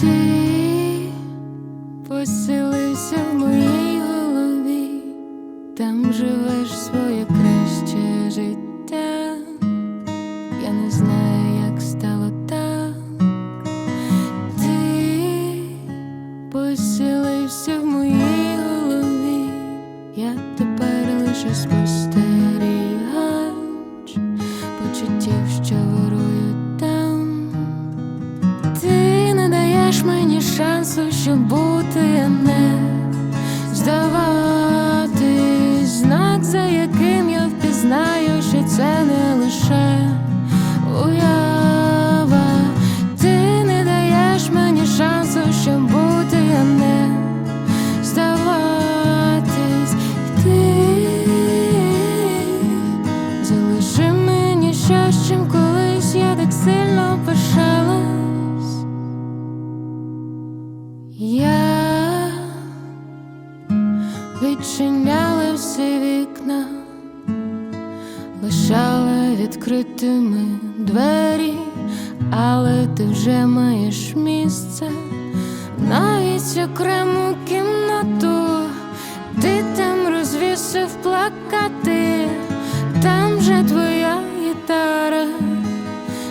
ти поселився в моїй голові, там живеш своє. 山随身不 відчиняли всі вікна, лишали відкритими двері, але ти вже маєш місце, навіть окрему кімнату, ти там розвісив плакати, там же твоя гітара,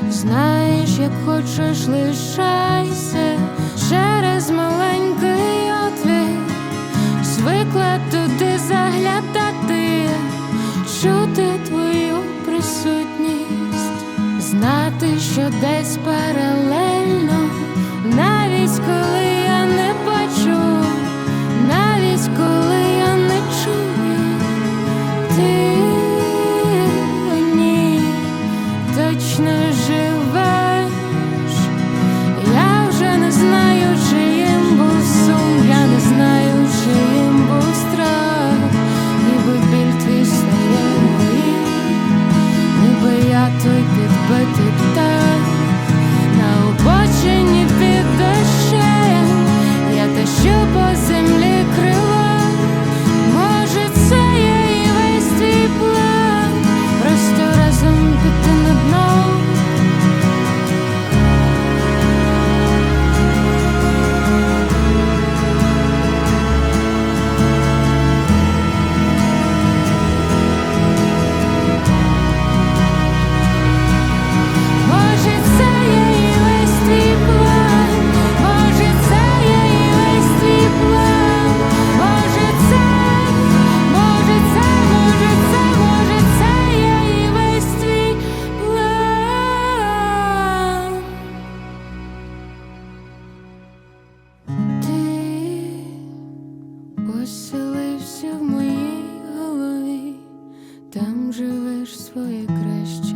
знаєш, як хочеш, лишайся. Через маленьку. що десь паралельно, навіть коли. розселився в моїй голові, там живеш своє краще.